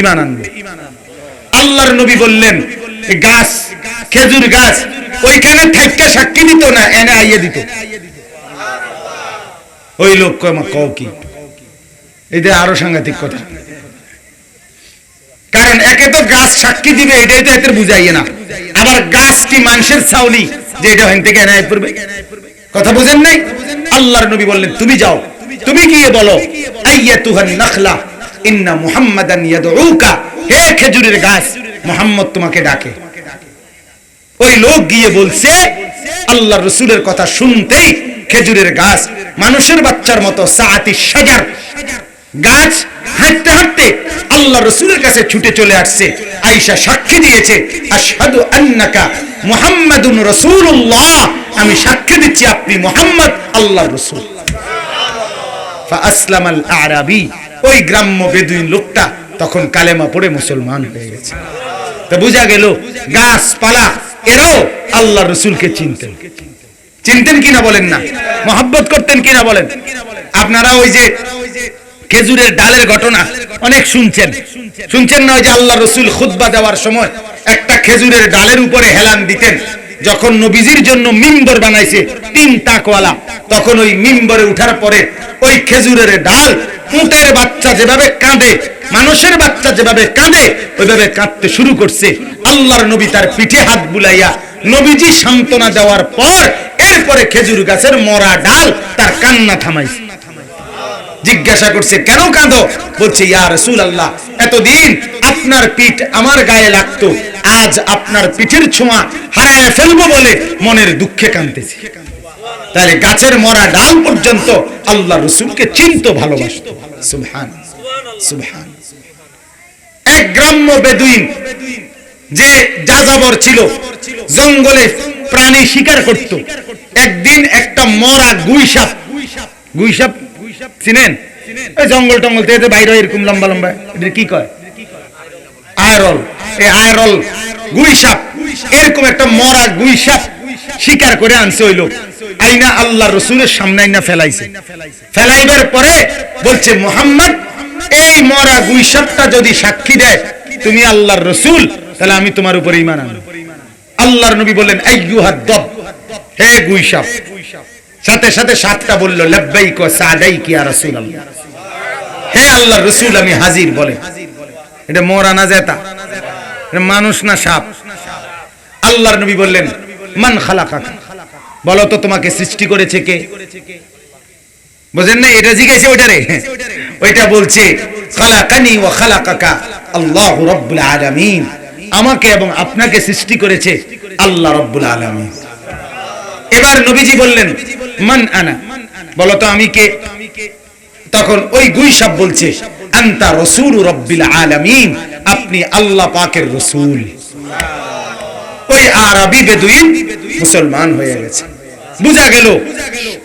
ইমান আনবে। আল্লাহর নবী বললেন গাছ, খেজুর গাছ, ওইখানে থেকে সাক্ষী দিত না, এনে আইয়ে দিত। ওই লোক কও কি? এটা আরও সাংঘাতিক কথা। কারণ একে তো গাছ সাক্ষী দিবে, এটাই তো এদের বুঝাইয়ে না। আবার গাছ কি মানুষের ছাউনি যে এটা হেন থেকে এনায় পড়বে? কথা বুঝেন নাই? আল্লাহর নবী বললেন, তুমি যাও, তুমি গিয়ে বলো আইয়াতুহান নাখলা ইন্না মুহাম্মাদান ইয়াদউকা। হে খেজুরের গাছ, মুহাম্মদ তোমাকে ডাকে। ওই লোক গিয়ে বলছে আল্লাহ রসুলের কথা শুনতেই খেজুরের গাছ, মানুষের বাচ্চার মতো সাআতি সাজার গাছ হাঁটতে হাঁটতে আল্লাহ রসুলের কাছে ছুটে চলে আসছে। আয়েশা সাক্ষী দিয়েছে, আশহাদু আন্নাকা মুহাম্মাদুন রাসূলুল্লাহ। আমি সাক্ষী দিচ্ছি, আপনি মুহাম্মদ, আল্লাহর রাসূল। ফাআসলাম আল আরাবি। ওই গ্রাম্য বেদুইন লোকটা তখন কালেমা পড়ে মুসলমান হয়ে গেছে। তো বোঝা গেল, গাছপালা, এরাও আল্লাহ রসুলকে চিনতেন। চিনতেন কিনা বলেন না? মহাব্বত করতেন কিনা বলেন? আপনারা ওই যে খেজুরের ডালের ঘটনা অনেক শুনছেন। শুনছেন না যে আল্লাহ রসুল খুতবা দেওয়ার সময় একটা খেজুরের ডালের উপরে হেলান দিতেন? যখন নবীজির জন্য মিম্বর বানাইছে, তিন তাকওয়ালা তখন ওই মিম্বরে উঠার পরে ওই খেজুরের ডাল, উটের বাচ্চা যেভাবে কাঁদে, মানুষের বাচ্চা যেভাবে কাঁদে, ওইভাবে কাঁদতে শুরু করছে। আল্লাহর নবী তার পিঠে হাত বুলাইয়া নবীজি সান্ত্বনা দেওয়ার পর এরপরে খেজুর গাছের মরা ডাল তার কান্না থামাইছে। জিজ্ঞাসা করছে, কেন কাঁদো? বলছে, ইয়া রসুল আল্লাহ এতদিন আপনার পিঠ আমার গায়ে লাগতো। আজ আপনার পিঠের ছোঁয়া হারায় ফেলব বলে মনের দুঃখে কাঁদতেছি। তাহলে গাছের মরা ডাল পর্যন্ত আল্লাহ রসুলকে চিন্ত, ভালোবাসত। সুবহান সুবহান। এক গ্রাম্য বেদুইন যে যাযাবর ছিল, জঙ্গলে প্রাণী শিকার করত। একদিন একটা মরা গুইসাপ গুইসাপ চিনেন? ওই জঙ্গল টঙ্গল থেকে বাইরে এরকম লম্বা লম্বা, এটা কি কয়? আয়রল এই আয়রল গুইসাপ এরকম একটা মরা গুইসাপ শিকার করে আনছে ওই লোক। আইনা আল্লাহ রসুলের সামনে আইনা ফেলাইছে। ফেলাইবার পরে বলছে, মোহাম্মদ, এই মরা গুইসাপটা যদি সাক্ষী দেয়, তুমি আল্লাহর রসুল, তাহলে আমি তোমার উপরে ইমান আনব। আল্লাহর নবী বললেন, আইয়ুহাদ দব, হে গুইসাপ সাথে সাথে সাতটা বলল, লাব্বাইক সাদাইক ইয়া রাসূলুল্লাহ। হে আল্লাহর রাসূল, আমি হাজির বলে। এটা মোরা না জেতা মানুষ না সাপ। আল্লাহর নবী বললেন, মান খালাকাকা। বলো তো তোমাকে সৃষ্টি করেছে কে? বুঝেন না এটা জিজ্ঞাসা ওইটারে ওইটা বলছে, খালাকানি ওয়া খালাকাকা আল্লাহ রাব্বুল আলামিন। আমাকে এবং আপনাকে সৃষ্টি করেছে আল্লাহ রাব্বুল আলামিন। এবার নবীজি বললেন, মান আনা? বলো তো আমি কে? তখন ওই গুইসাব বলছে, আন্তা রসুল রব্বিল আলামিন আপনি আল্লাহ পাকের রসুল। ওই আরবি বেদুইন মুসলমান হয়ে গেছে। বুঝা গেল,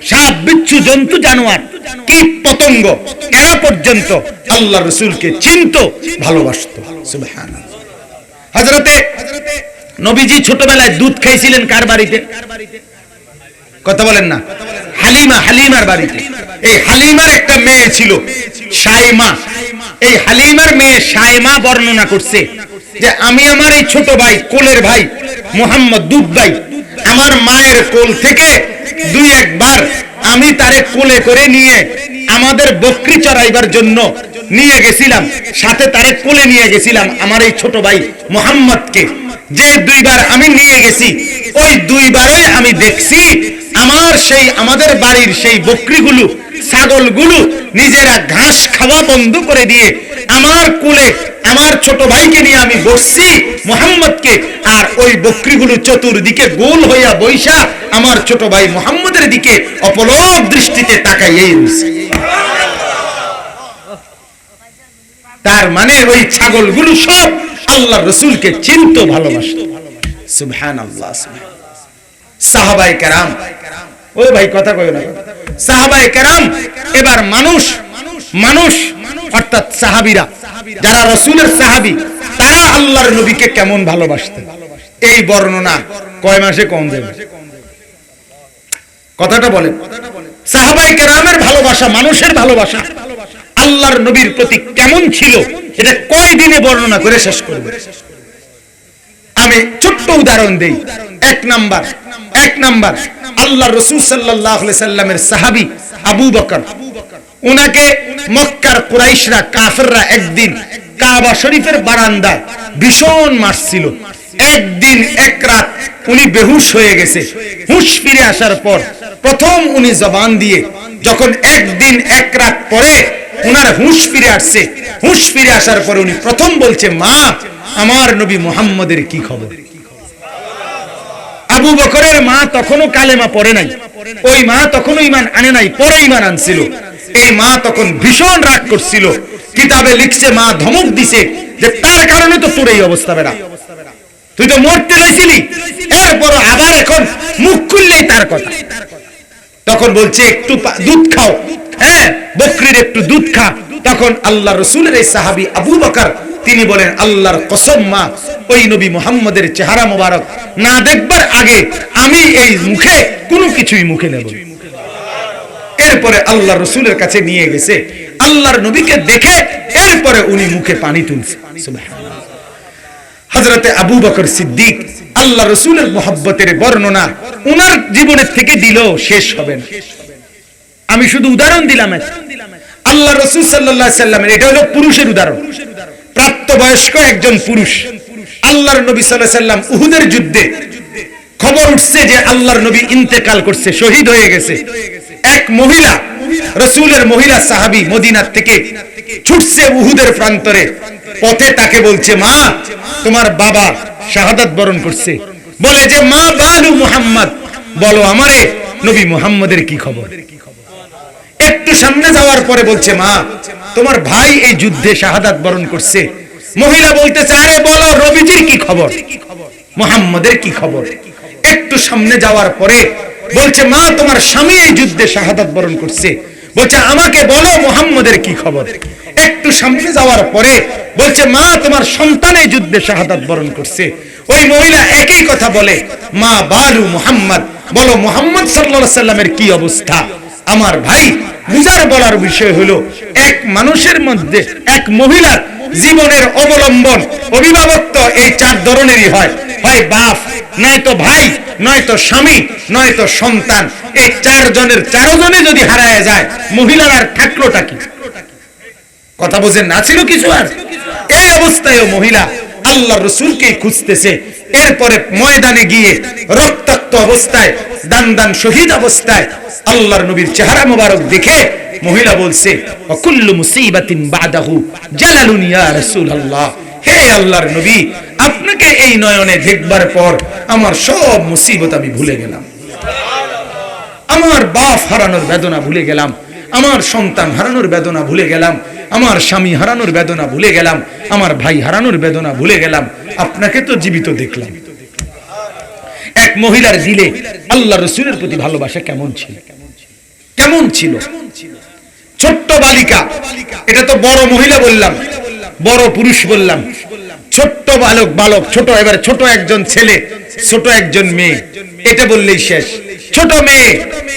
সাপ, বিচ্ছু, জন্তু, জানোয়ার কীট পতঙ্গ এরা পর্যন্ত আল্লাহ রসুলকে চিনত, ভালোবাসত। সুবহানাল্লাহ। হযরতে নবীজি ছোটবেলায় দুধ খাইছিলেন কার বাড়িতে? কথা বলেন না। হালিমা, হালিমার বাড়িতে। এই হালিমার একটা মেয়ে ছিল সাইমা এই হালিমার মেয়ে সাইমা বর্ণনা করছে যে, আমি আমার এই ছোট ভাই, কোলের ভাই, মোহাম্মদ দুধ ভাই, আমার মায়ের কোল থেকে দুই একবার আমি তারে কোলে করে নিয়ে আমাদের বকরি চড়াইবার জন্য নিয়ে গেছিলাম, সাথে তারে কোলে নিয়ে গেছিলাম আমার এই ছোট ভাই মোহাম্মদকে। যে দুইবার আমি নিয়ে গেছি, ওই দুইবারই আমি দেখছি আমার সেই, আমাদের বাড়ির সেই বকরিগুলো, ছাগলগুলো নিজেরা ঘাস খাওয়া বন্ধ করে দিয়ে আমার কুলে, আমার ছোট ভাইকে নিয়ে আমি বসছি মোহাম্মদকে, আর ওই বকরিগুলো চতুর্দিকে গোল হইয়া বৈশা আমার ছোট ভাই মোহাম্মদের দিকে অপলক দৃষ্টিতে তাকাইয়েই রয়েছে তার মানে ওই ছাগলগুলো সব আল্লাহ রসুলকে চিন্ত, ভালোবাসত। সুবহান আল্লাহ সাহাবাই কেরাম। ওই ভাই, কথা কয় না। সাহাবাই কেরাম, এবার মানুষ মানুষ, অর্থাৎ সাহাবিরা, যারা রসুলের সাহাবি, তারা আল্লাহর নবীকে কেমন ভালোবাসতেন? এই বর্ণনা কয় মাসে কম দেবে? কথাটা বলেন। সাহাবাই কেরামের ভালোবাসা, মানুষের ভালোবাসা, আল্লাহর নবীর প্রতি কেমন ছিল এটা কয় দিনে বর্ণনা করে শেষ করব? আমি ছোট্ট উদাহরণ দেই। এক নাম্বার এক নাম্বার, আল্লাহ রসুল সাল্লাহ সাল্লামের সাহাবি আবু বকর। উনাকে মক্কার কুরাইশরা, কাফেররা একদিন কাবা শরীফের বারান্দায় ভীষণ মারছিল। একদিন, এক রাত উনি বেহুশ হয়ে গেছে। হুশ ফিরে আসার পর প্রথম উনি জবান দিয়ে, যখন একদিন, এক রাত পরে উনার হুশ ফিরে আসছে। হুশ ফিরে আসার পরে উনি প্রথম বলছে, মা, আমার নবী মুহাম্মদের কি খবর? আবু বকরের মা তখনও কালেমা পড়ে নাই। ওই মা তখনও ইমান আনে নাই, পরে ইমান আনছিল। এই মা তখন ভীষণ রাগ করছিল। কিতাবে লিখছে, মা ধমক দিছে যে তার কারণে তো তোর এই অবস্থা বেড়া। তুই তো মরতে লাইছিলি এরপর আবার এখন মুখ খুললেই তার কথা। তখন বলছে, একটু দুধ খাও। হ্যাঁ বকরির একটু দুধ খা। তখন আল্লাহ রসুলের এই সাহাবি আবু বকর, তিনি বলেন, আল্লাহর কসম মা, ওই নবী মুহাম্মদের চেহারা মোবারক। না দেখবার আগে আমি এই মুখে কোনো কিছুই মুখে নেব এরপরে আল্লাহ রসুলের কাছে নিয়ে গেছে। আল্লাহর নবীকে দেখে এরপরে উনি মুখে পানি তুলছে। হজরতে আবু বকর সিদ্দিক আল্লাহ রসুলের মোহাব্বতের বর্ণনা উনার জীবনের থেকে দিলেও শেষ হবে না। আমি শুধু উদাহরণ দিলাম আল্লাহ রসুল সাল্লাহ সাল্লামের, এটা হলো পুরুষের উদাহরণ। প্রাপ্তবয়স্ক একজন পুরুষ, আল্লাহর নবী সাল্লাহ সাল্লাম উহুদের যুদ্ধে খবর উঠছে যে আল্লাহর নবী ইন্তেকাল করছে, শহীদ হয়ে গেছে। এক মহিলা, রসুলের মহিলা সাহাবি মদিনার থেকে ছুটছে উহুদের প্রান্তরে। পথে তাকে বলছে, মা, তোমার বাবা শাহাদাত বরণ করছে। বলে যে, মা বালু মুহাম্মদ। বলো, আমারে নবী মুহাম্মদের কি খবর? একটু সামনে যাওয়ার পরে বলছে, মা, তোমার ভাই এই যুদ্ধে শাহাদাত বরণ করছে। মহিলা বলতেছে আরে বলো, রবিজির কি খবর? মোহাম্মদের কি খবর? একটু সামনে যাওয়ার পরে বলছে, মা, তোমার স্বামী এই যুদ্ধে শাহাদাত বরণ করছে। বলছে, আমাকে বলো মোহাম্মদের কি খবর? একটু সামনে যাওয়ার পরে বলছে, মা, তোমার সন্তান যুদ্ধে শাহাদাত বরণ করছে। ওই মহিলা একই কথা বলে, মা, বালু মোহাম্মদ। বলো, মোহাম্মদ সাল্লাল্লাহু সাল্লামের কি অবস্থা? আমার ভাই, বুঝার বলার বিষয় হলো, এক মানুষের মধ্যে, এক মহিলার জীবনের অবলম্বন, অভিভাবকত্ব এই চার ধরনেরই হয়। হয় বাপ নয়তো ভাই, নয়তো স্বামী, নয়তো সন্তান। এই চারজনের চারজনে যদি হারায় যায়, মহিলার আর থাকলোটা কি? কথা বোঝেন না? ছিল কিছু আর? এই অবস্থায় মহিলা আল্লাহ রসুলকে খুঁজতেছে। এরপরে ময়দানে গিয়ে রক্তাক্ত অবস্থায়, দান দান শহীদ অবস্থায় আল্লাহর নবীর চেহারা মোবারক দেখে মহিলা বলছে, অকুল্লু মুসিবাতিন বাদাহু জালালুন ইয়া রাসূলুল্লাহ। হে আল্লাহর নবী, আপনাকে এই নয়নে দেখবার পর আমার সব মুসিবত আমি ভুলে গেলাম। আমার বাপ হারানোর বেদনা ভুলে গেলাম, আমার সন্তান হারানোর বেদনা ভুলে গেলাম, আমার স্বামী হারানোর বেদনা ভুলে গেলাম, আমার ভাই হারানোর বেদনা ভুলে গেলাম। আপনাকে তো জীবিত দেখলাম। এক মহিলার দিলে আল্লাহ রসুলের প্রতি ভালোবাসা কেমন ছিল? কেমন ছিল? ছোট্ট বালিকা, এটা তো বড় মহিলা বললাম। বড় পুরুষ বললাম। ছোট্ট বালক বালক, ছোট, এবার ছোট একজন ছেলে, ছোট একজন মেয়ে। এটা বললেই শেষ। ছোট মেয়ে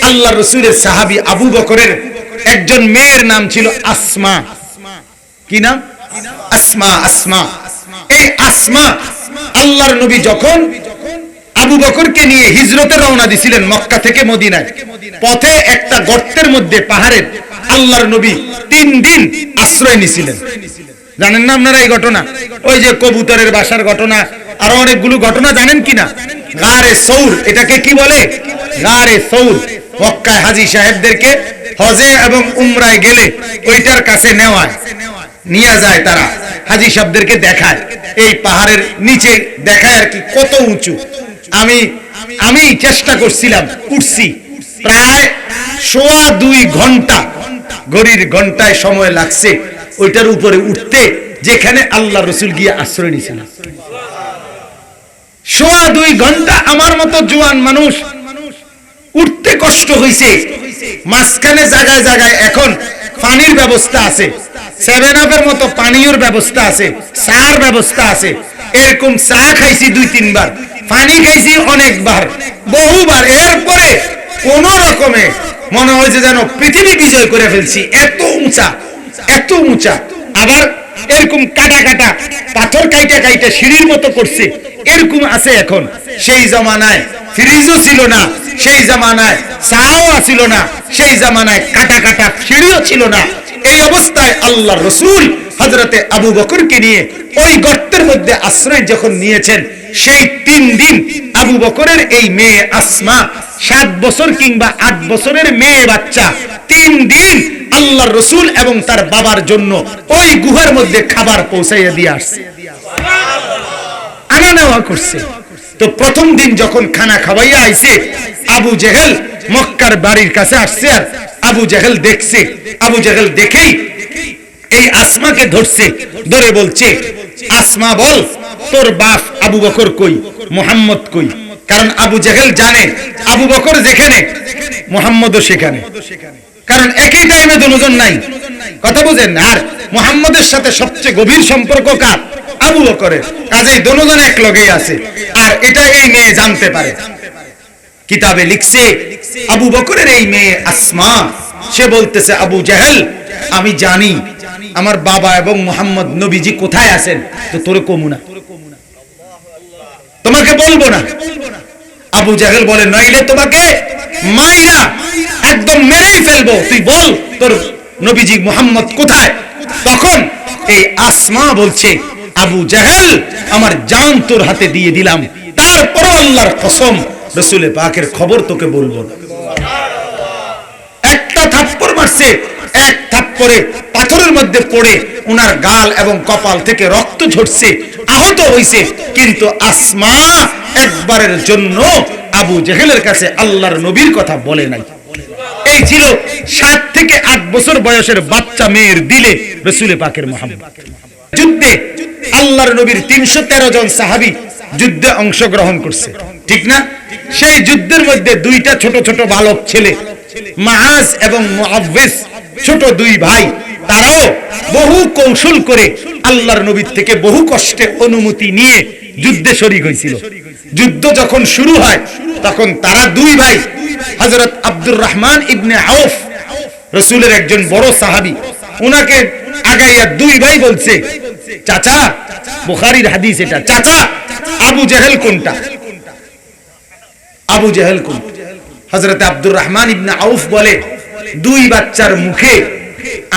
আল্লাহ রসুলের সাহাবি আবু বকরের একজন মেয়ের নাম ছিল আসমা। কি নাম? আসমা আসমা। এই আসমা, আল্লাহর নবী যখন আবু বকরকে নিয়ে হিজরতে রওনা দিছিলেন মক্কা থেকে মদিনায়, পথে একটা গর্তের মধ্যে পাহাড়ের আল্লাহর নবী তিন দিন আশ্রয় নিছিলেন। জানেন না আপনারা এই ঘটনা? ওই যে কবুতরের বাসার ঘটনা। আরও অনেকগুলো ঘটনা জানেন কিনা? গারে সৌর, এটাকে কি বলে? গারে সৌর। মক্কায় হাজি সাহেবদেরকে হজে এবং উমরায় গেলে ওইটার কাছে নেওয়ায়, নিয়ে যায় তারা। হাজি সাহেবদেরকে দেখায়। এই পাহাড়ের নিচে দেখায় আর কি কত উঁচু। আমি আমি চেষ্টা করছিলাম উঠছি। প্রায় সোয়া দুই ঘণ্টা, ঘড়ির ঘন্টায় সময় লাগছে। ওইটার উপরে উঠতে যেখানে আল্লাহ রসুল গিয়ে আশ্রয় নিয়েছিলাম সোয়া দুই ঘণ্টা আমার মতো জোয়ান মানুষ উঠতে কষ্ট হয়েছে মাঝখানে জায়গায় জায়গায় এখন পানির ব্যবস্থা আছে। সেভেন আপের মতো পানীয়র ব্যবস্থা আছে। চার ব্যবস্থা আছে। এরকম চা খাইছি দুই, তিনবার। পানি খাইছি অনেকবার। বহুবার। এরপরে কোন রকমে মনে হয়েছে যেন পৃথিবী বিজয় করে ফেলছি। এত উঁচা। এত উঁচা আবার এরকম কাটা কাটা পাথর কাইটা কাইটা সিঁড়ির মতো করছে। এরকম আছে এখন। সেই জমানায় ফ্রিজও ছিল না, সেই জামানায় চাও ছিল না, সেই জামানায় কাটা কাটা সিঁড়িও ছিল না। এই অবস্থায় আল্লাহ রসুল হজরতে আবু বকরকে নিয়ে ওই গর্তের মধ্যে আশ্রয় যখন নিয়েছেন সেই তিন দিন আবু বকরের এই মেয়ে আসমা, সাত বছর কিংবা আট বছরের মেয়ে বাচ্চা, তিন দিন আল্লাহ রসুল এবং তার বাবার জন্য ওই গুহার মধ্যে খাবার পৌঁছাইয়া দিয়ে আসছে। আনা নেওয়া করছে। তো প্রথম দিন যখন খানা খাওয়াইয়া আইছে, আবু জেহেল মক্কার বাড়ির কাছে আসছে আর আবু জেহেল দেখছে। আবু জেহেল দেখেই এই আসমাকে ধরছে, ধরে বলছে, আসমা বল, তোর বাপ আবু বকর কই, মোহাম্মদ কই? কারণ আবু জেহেল জানে, আবু বকর যেখানে, মোহাম্মদও সেখানে। কারণ একই টাইমে দুজন নাই। কথা বুঝেন? আর মোহাম্মদের সাথে সবচেয়ে গভীর সম্পর্ক কার? আবু বকরের। কাজেই দুজন এক লগেই আছে। আর এটা এই মেয়ে জানতে পারে। কিতাবে লিখছে, আবু বকরের এই মেয়ে আসমা। সে বলতেছে, আবু জাহেল, আমি জানি আমার বাবা এবং মোহাম্মদ নবীজি কোথায় আছেন? তো তোরে কমুনা তোমাকে বলব না। আবু জাহেল বলে, নইলে তোমাকে মাইরা একদম মেরেই ফেলব। তুই বল, তোর নবীজি মোহাম্মদ কোথায়? তখন এই আসমা বলছে, আবু জাহেল, আমার জান তোর হাতে দিয়ে দিলাম। তারপরও আল্লাহর কসম রসুলের পাকের খবর তোকে বলব না। একটা থাপ্পড় মারছে, এক থাপ্পড়ে পাথরের মধ্যে পড়ে ওনার গাল এবং কপাল থেকে রক্ত ঝরছে, আহত হইছে। কিন্তু আসমা একবারের জন্য আবু জেহেলের কাছে আল্লাহর নবীর কথা বলে নাই। এই ছিল সাত থেকে আট বছর বয়সের বাচ্চা মেয়ের দিলে রসুলে পাকের মোহাম্মদ। যুদ্ধে আল্লাহর নবীর তিনশো তেরো জন সাহাবি যুদ্ধে অংশগ্রহণ করছে। ঠিক না? সেই যুদ্ধের মধ্যে দুইটা ছোট ছোট বালক ছেলে, মাহাজ এবং মুআব্বিস ছোট দুই ভাই, তারাও বহু কৌশল করে আল্লাহর নবীর থেকে বহু কষ্টে অনুমতি নিয়ে যুদ্ধে শরিক হয়েছিল যুদ্ধ যখন শুরু হয়, তখন তারা দুই ভাই, হযরত আব্দুর রহমান ইবনে আউফ, রসুলের একজন বড় সাহাবী, উনাকে আগাইয়া দুই ভাই বলছে, চাচা, বুখারীর হাদিস এটা। চাচা, আবু জেহেল কোনটা? আবু জেহেল কোন? হযরত আব্দুর রহমান ইবনে আউফ বলে দুই বাচ্চার মুখে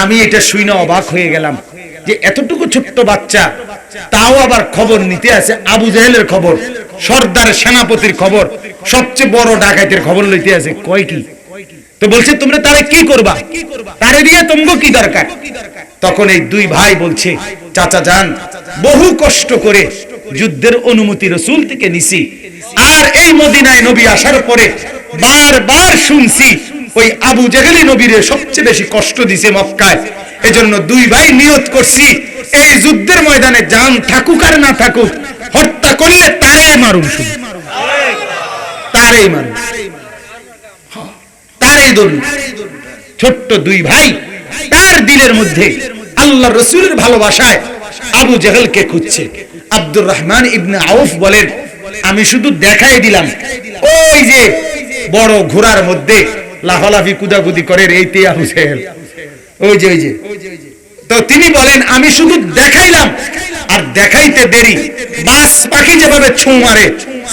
আমি এটা শুনে অবাক হয়ে গেলাম যে এতটুকু ছোট্ট বাচ্চা, তাও আবার খবর নিতে আছে আবু জাহেলের খবর, সর্দার সেনাপতির খবর, সবচেয়ে বড় ডাকাতের খবর লইতে আছে। কয় কি? তো বলছে, তোমরা তারে কি করবা? তারে দিয়ে তোমগো কি দরকার? তখন এই দুই ভাই বলছে, চাচা যান, বহু কষ্ট করে যুদ্ধের অনুমতি রসুল থেকে নিছি। আর এই মদিনায় নবী আসার পরে বারবার শুনছি ওই আবু জেহেলি নবীরে সবচেয়ে বেশি কষ্ট দিছে মক্কায়। এজন্য দুই ভাই নিয়ত করছি, এই যুদ্ধের ময়দানে যান থাকুক আর না থাকুক, হত্যা করলে তারেই মারুন শুধু। তারেই মারুন তারেই ধরুন ছোট্ট দুই ভাই তার দিলের মধ্যে আল্লাহ রসুলের ভালোবাসায় আবু জেহেলকে খুঁজছে। আব্দুর রহমান ইবনে আউফ বলেন, আমি শুধু দেখাই দিলাম। ওই যে বড় ঘোড়ার মধ্যে লাফালাফি, কুদাকুদি করে এইতে আবু জেহেল ওই যে ওই যে। তো তিনি বলেন, আমি শুধু দেখাইলাম, আর দেখাইতে দেরি। বাস পাখি যেভাবে ছোঁ মারে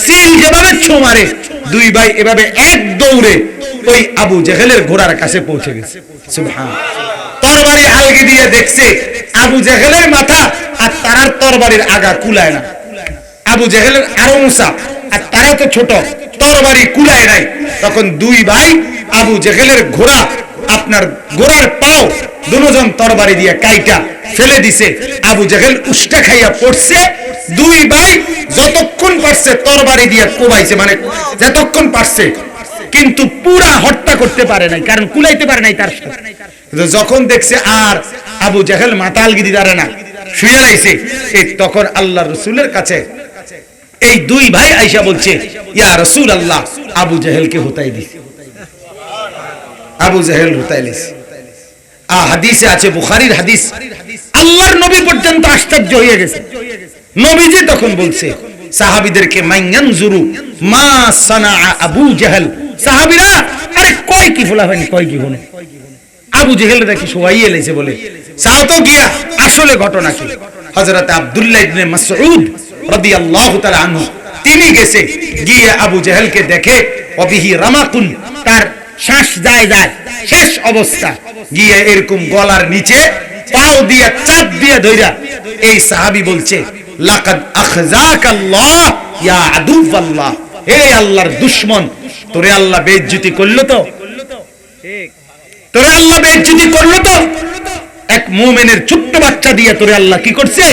সিল যেভাবে ছোঁ মারে, দুই ভাই এভাবে এক দৌড়ে ওই আবু জেহেলের ঘোড়ার কাছে পৌঁছে গেছে। তরবারি আলগি দিয়ে দেখছে, আবু জেহেলের মাথা আর তারার তরবারির আগা কুলায় না। আবু জেহেলের আরও উঁচা। আর তারা তো ছোট, তরবারি কুলায় নাই। তখন দুই ভাই আবু জেহেলের ঘোড়া, আপনার ঘোড়ার পাও দুজন তরবারি দিয়ে কাইটা ফেলে দিছে। আবু জেহেল উষ্টা খাইয়া পড়ছে, দুই ভাই যতক্ষণ পারছে তরবারি দিয়ে কোবাইছে মানে যতক্ষণ পারছে, কিন্তু পুরা হত্যা করতে পারে নাই, কারণ কুলাইতে পারে নাই তার যখন দেখছে আর আবু জাহেল মাতাল গিরি দাঁড়ে না শুয়ে লাইছে এই তখন আল্লাহ রসুলের কাছে এই দুই ভাই আইসা বলছে, ইয়া রসুল আল্লাহ আবু জাহেলকে হুতাই দিছে আবু জাহেল হুতাই লিছে আ হাদিসে আছে, বুখারীর হাদিস, আল্লাহর নবী পর্যন্ত আশ্চর্য হয়ে গেছে। নবীজি তখন বলছে, সাহাবীদেরকে মাইয়ান জুরু মা সানা আবু জাহেল। সাহাবীরা, আরে কয় কি ফোলা হয়নি কয় কি হলো আবু জেহেল দেখি সবাই এলেছে বলে চাও তো গিয়া, আসলে ঘটনা কি? হযরত আব্দুল্লাহ ইবনে মাসউদ রাদিয়াল্লাহু তাআলা আনহু। তিনি গেছে গিয়ে আবু জেহেলকে দেখে অবিহি রামাকুন তার শ্বাস যায় যায় শেষ অবস্থা। গিয়ে এরকম গলার নিচে পাও দিয়ে চাপ দিয়ে ধইরা এই সাহাবী বলছে লাকাদ আখজাকাল্লাহ ইয়া আদুওয়াল্লাহ হে আল্লাহর দুশমন তোরে আল্লাহ বেইজ্জতি করল তো? তোরে আল্লাহ বেইজ্জতি করল তো? এক মুমিনের ছোট্ট বাচ্চা দিয়ে তোরে আল্লাহ কি করছে?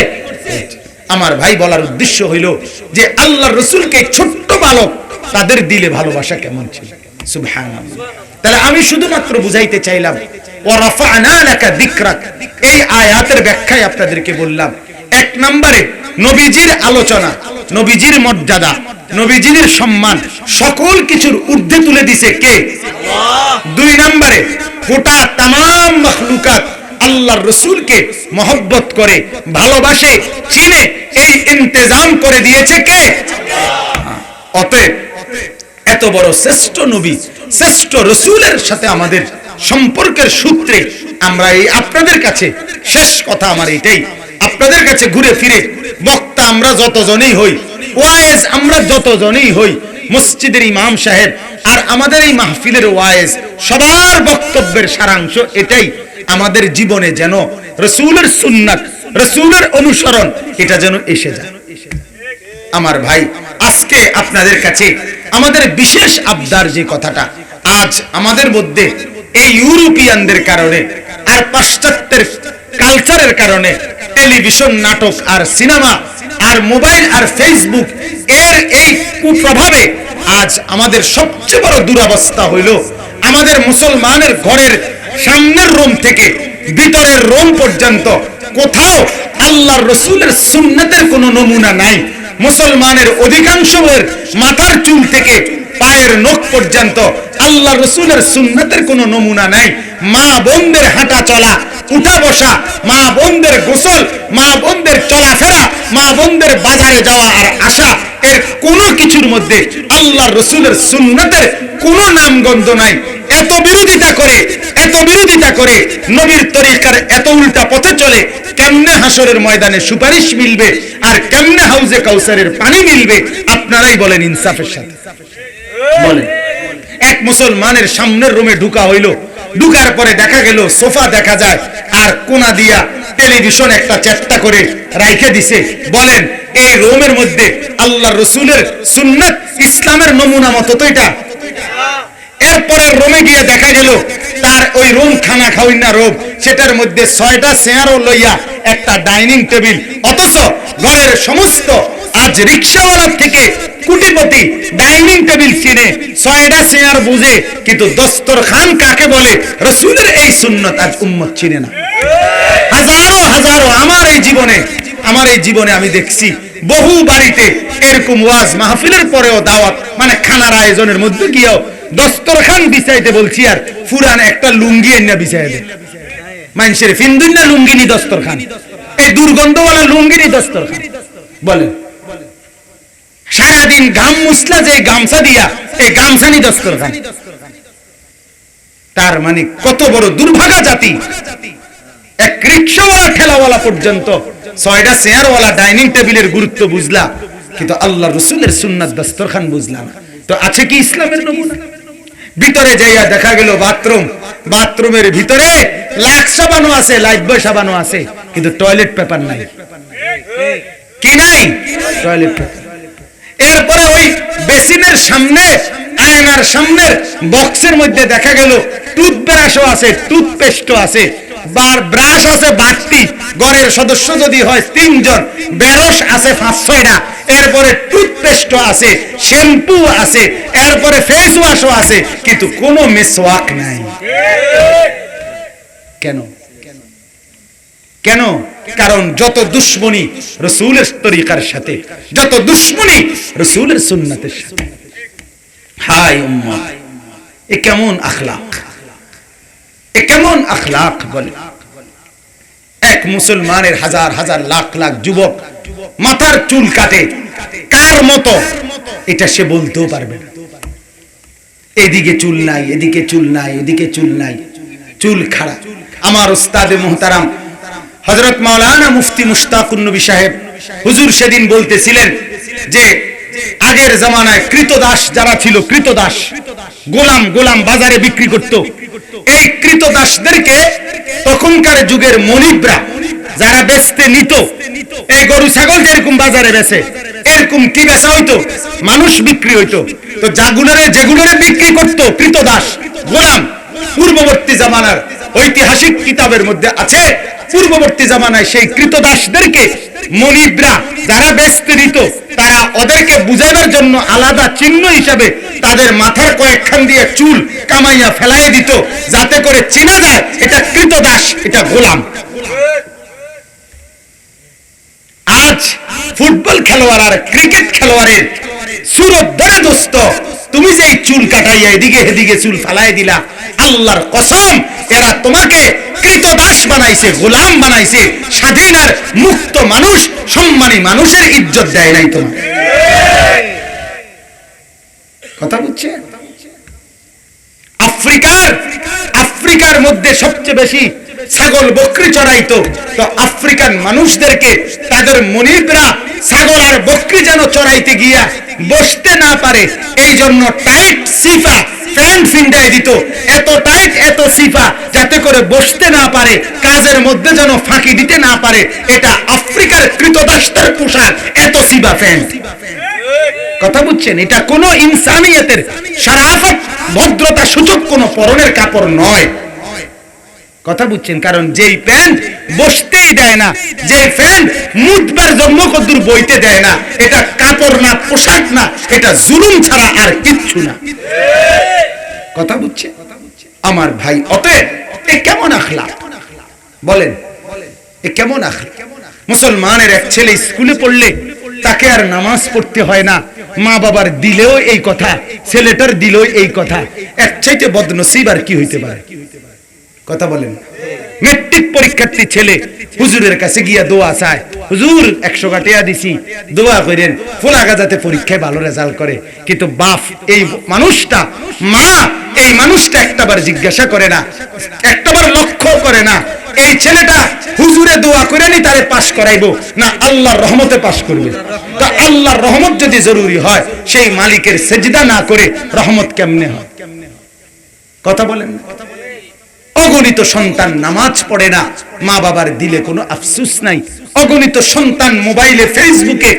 আমার ভাই বলার উদ্দেশ্য হইল যে আল্লাহ রসুলকে ছোট্ট বালক তাদের দিলে ভালোবাসা কেমন ছিল? তাহলে আমি শুধুমাত্র বুঝাইতে চাইলাম ও এই আয়াতের ব্যাখ্যায় আপনাদেরকে বললাম, এক নম্বরে নবীজির আলোচনা, নবীজির মর্যাদা, নবীজির সম্মান, সকল কিছুর ঊর্ধ্বে তুলে দিছে কে? দুই নম্বরে গোটা তাম মখলুকাত আল্লাহর রসুলকে মহব্বত করে, ভালোবাসে, চিনে, এই ইন্তেজাম করে দিয়েছে কে? অতএব, এত বড় শ্রেষ্ঠ নবী, শ্রেষ্ঠ রসুলের সাথে আমাদের সম্পর্কের সূত্রে আমরা এই আপনাদের কাছে শেষ কথা আমার এটাই। আপনাদের কাছে ঘুরে ফিরে, বক্তা আমরা যতজনই হই ওয়াইজ আমরা যতজনই হই, মসজিদের ইমাম সাহেব আর আমাদের এই মাহফিলের ওয়াইজ সবার বক্তব্যের সারাংশ এটাই। আমাদের জীবনে যেন রসুলের সুন্নাত, রসুলের অনুসরণ, এটা যেন এসে যায়। আমার ভাই, আজকে আপনাদের কাছে আমাদের বিশেষ আবদার যে কথাটা, আজ আমাদের মধ্যে এই ইউরোপিয়ানদের কারণে আর পাশ্চাত্যের কালচারের কারণে টেলিভিশন, নাটক আর সিনেমা আর মোবাইল আর ফেসবুক এর এই কুপ্রভাবে আজ আমাদের সবচেয়ে বড় দুরবস্থা হইল আমাদের মুসলমানের ঘরের সামনের রুম থেকে ভিতরের রোম পর্যন্ত কোথাও আল্লাহর রসুলের সুন্নতের কোনো নমুনা নাই। মুসলমানের অধিকাংশের মাথার চুল থেকে পায়ের নখ পর্যন্ত আল্লাহ রসুলের সুন্নতের কোনো নমুনা নাই। মা বোনদের হাঁটা চলা, উঠা বসা, মা বোনদের গোসল, মা বোনদের চলাফেরা, মা বোনদের বাজারে যাওয়া আর আসা, এর কোনো কিছুর মধ্যে আল্লাহ রসুলের সুন্নতের কোনো নামগন্ধ নাই। এত বিরোধিতা করে এত বিরোধিতা করে। নবীর তরিকার এত উল্টা পথে চলে, কেমনে হাসরের ময়দানে সুপারিশ মিলবে আর কেমনে হাউজে কাউসারের পানি মিলবে, আপনারাই বলেন ইনসাফের সাথে। বলেন। এক মুসলমানের সামনের রুমে ঢুকা হইল। ঢুকার পরে দেখা গেল সোফা দেখা যায়, আর কোনা দিয়া টেলিভিশন একটা চেষ্টা করে রাইখে দিছে। বলেন, এই রোমের মধ্যে আল্লাহ রসুলের সুন্নত ইসলামের নমুনা মতো তো এটা। এরপরে রোমে গিয়ে দেখা গেল, তার ওই রুম খানা খাওয়াই না রোম সেটার মধ্যে ছয়টা চেয়ারও লইয়া একটা ডাইনিং টেবিল। অথচ ঘরের সমস্ত আজ রিক্সাওয়ালার থেকে কুটিপতি ডাইনিং টেবিল চিনে ছয়টা চেয়ার বুঝে, কিন্তু দস্তরখান কাকে বলে, রসুলের এই সুন্নত আজ উম্মত চিনে না। হাজারো হাজারো আমার এই জীবনে, আমার এই জীবনে আমি দেখছি, বহু বাড়িতে এরকম ওয়াজ মাহফিলের পরেও দাওয়াত মানে খানার আয়োজনের মধ্যে গিয়েও দস্তরখান বিছাইতে বলছি আর ফুরান একটা লুঙ্গি এনে বিছাই মানুষের ফিন্দুন্না লুঙ্গিনি দস্তরখান? এই দুর্গন্ধওয়ালা লুঙ্গিনি দস্তরখান। বলেন। সারাদিন গাম মুসলা যে গামছা দিয়া, এই গামছানি দস্তরখান। তার মানে কত বড় দুর্ভাগা জাতি। এক রিক্সাওয়ালা, ঠেলাওয়ালা পর্যন্ত ছয়টা চেয়ারওয়ালা ডাইনিং টেবিলের গুরুত্ব বুঝলা, কিন্তু আল্লাহ রসুলের সুন্নাত দস্তরখান বুঝলাম তো আছে কি ইসলামের নমুনা? ভিতরে যাইয়া দেখা গেল বাথরুম। বাথরুমের ভিতরে লাখ সাবানও আছে লাইফ বয় সাবানও আছে, কিন্তু টয়লেট পেপার নাই। কি নাই? Toilet paper. এরপরে ওই বেসিনের সামনে, আয়নার সামনের বক্সের মধ্যে দেখা গেল, টুথব্রাশও আছে, টুথপেস্টও আছে, বার ব্রাশ আছে বাড়তি। ঘরের সদস্য যদি হয় তিনজন, বেরস আছে পাঁচ, ছয়টা, এরপরে টুথপেস্টও আছে, শ্যাম্পু আছে, এরপরে ফেস ওয়াশও আছে, কিন্তু কোনো মেসওয়াক নাই। কেন? কেন? কারণ যত দুশ্মনী রসুলের তরিকার সাথে, যত দুশ্মনী রসুলের সুন্নাতের সাথে। হাই উম্মত, এ কেমন আখলাক এ কেমন আখলাক বলে? এক মুসলমানের হাজার হাজার লাখ লাখ যুবক মাথার চুল কাটে। কার মতো? এটা সে বলতেও পারবে না। এদিকে চুল নাই, এদিকে চুল নাই, এদিকে চুল নাই, চুল খাড়া। আমার উস্তাদে মোহতারাম হজরত মাওলানা মুফতি মুশতাকুন নবী সাহেব, হুজুর সেদিন বলতেছিলেন যে আগের জামানায় কৃতদাস যারা ছিল, কৃতদাস, গোলাম গোলাম বাজারে বিক্রি করত। এই কৃতদাসদেরকে তখনকার যুগের মনিবরা যারা বেচতে নিত, এই গরু, ছাগল যেরকম বাজারে বেচে, এরকম কি বেচা হইতো? মানুষ বিক্রি হইতো। তো যাগুলোরে, যেগুলোরে বিক্রি করত, কৃতদাস, গোলাম পূর্ববর্তী জামানার ঐতিহাসিক কিতাবের মধ্যে আছে। পূর্ববর্তী জামানায় সেই কৃতদাসদেরকে মনিবরা যারা বেচতে নিত তারা ওদেরকে বুঝানোর জন্য আলাদা চিহ্ন হিসাবে তাদের মাথার কয়েকখান দিয়ে চুল কামাইয়া ফেলাই দিত, যাতে করে চেনা যায় এটা কৃতদাস, এটা গোলাম আজ ফুটবল খেলোয়াড় আর ক্রিকেট খেলোয়াড়ের সুরত ধরে দোস্ত। তুমি যে চুল কাটাইয়া এদিকে এদিকে চুল ফালাই দিলা, আল্লাহর কসম, এরা তোমাকে কৃতদাস বানাইছে, গোলাম বানাইছে স্বাধীন আর মুক্ত মানুষ, সম্মানী মানুষের ইজ্জত দেয় নাই তোমার কথা বুঝছে? আফ্রিকার আফ্রিকার মধ্যে সবচেয়ে বেশি ছাগল বকরি চড়াইতো। তো আফ্রিকান মানুষদেরকে তাদের মনিবরা ছাগল আর বকরি যেন চড়াইতে গিয়া বসতে না পারে এই জন্য টাইট সিফা ফাঁকি দিতে না পারে, এটা আফ্রিকার কথা বুঝছেন? এটা কোনো ইনসানিয়তের ভদ্রতা সূচক কোনো পরনের কাপড় নয়। কথা বুঝছেন? কারণ যেই প্যান্ট বসতেই দেয় না যে প্যান্ট মুঠবার জন্ম কদ্দুর বইতে দেয় না, এটা কাপড় না, পোশাক না, এটা জুলুম ছাড়া আর কিচ্ছু না। কথা বুঝছে? আমার ভাই অতএব এ কেমন আখলা বলেন, এ কেমন আখলা মুসলমানের এক ছেলে স্কুলে পড়লে তাকে আর নামাজ পড়তে হয় না। মা বাবার দিলেও এই কথা, ছেলেটার দিলেও এই কথা। এক চাইতে বদনসিব আর কি হইতে পারে? কথা বলেন। মেট্রিক পরীক্ষার্থী ছেলে হুজুরের কাছে গিয়া দোয়া চায়। হুজুর, একশো কাটিয়া দিছি। দোয়া করেন ফোলাগা যাতে পরীক্ষায় ভালো রেজাল্ট করে। কিন্তু বাপ, এই মানুষটা, মা, এই মানুষটা একটাবার জিজ্ঞাসা করে না, একটাবার লক্ষ্য করে না। এই ছেলেটা হুজুরে দোয়া করে নি তারে পাশ করাইবো, না আল্লাহর রহমতে পাশ করবে। তা আল্লাহর রহমত যদি জরুরি হয়, সেই মালিকের সেজদা না করে রহমত কেমনে হয়? কথা বলেন না। অগণিত সন্তান নামাজ পড়ে না, মা বাবার দিলে কোনো আফসুস নাই। অগণিত সন্তান মোবাইলে, ফেসবুকে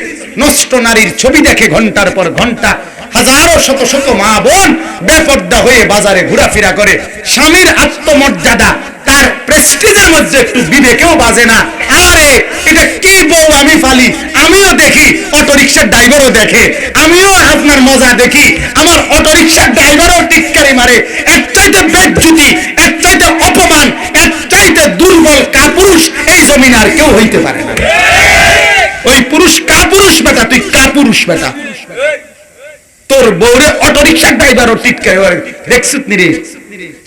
নষ্ট নারীর ছবি দেখে ঘণ্টার পর ঘণ্টা হাজারো শত শত মা বোন বেপর্দা হয়ে বাজারে ঘোরাফেরা করে। স্বামীর আত্মমর্যাদা, তার প্রেস্টিজের মধ্যে একটু বিবেকেও বাজে না। আরে, এটা কি বউ আমি ফালি? আমিও দেখি অটো রিক্সার ড্রাইভারও দেখে। আমিও আপনার মজা দেখি। আমার অটো রিক্সার ড্রাইভারও টিক্কারি মারে। এক চাইতে বেজ্জুতি এক চাইতে অপমান এক চাইতে দুর্বল কাপুরুষ। এই জমিন আর কেউ হইতে পারে না। ওই পুরুষ কাপুরুষ বেটা, তুই কাপুরুষ বেটা। তোর বউরে অটো রিক্সার ড্রাইভারও টিটকারি মারে। দেখছিস নি রে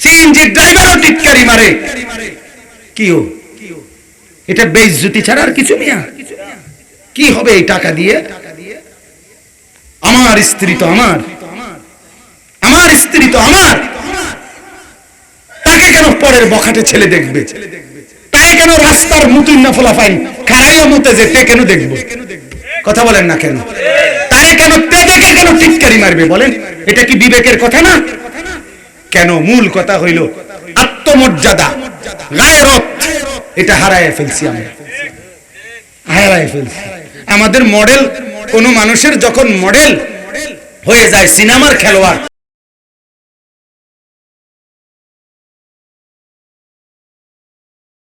সিএনজি ড্রাইভারও টিটকারি মারে। কি ও? এটা বেইজ্জতি ছাড়া আর কিছু মিয়া? কি হবে এই টাকা দিয়ে? আমার স্ত্রী তো আমার। আমার স্ত্রী তো আমার। তাকে কেন পরের বখাটে ছেলে দেখবে? তাই কেন রাস্তার মুতুন না ফোলাফাইন খারাইও মতে যে কেন দেখব? কথা বলেন না কেন? কেন? টিটকারি মারবে, বলেন। এটা কি বিবেকের কথা না? কেন মূল কথা হইল আত্মমর্যাদা। এটা হারায় ফেলছি আমরা। হারায় ফেলছি। আমাদের মডেল, কোন মানুষের যখন মডেল হয়ে যায়, সিনেমার খেলোয়াড়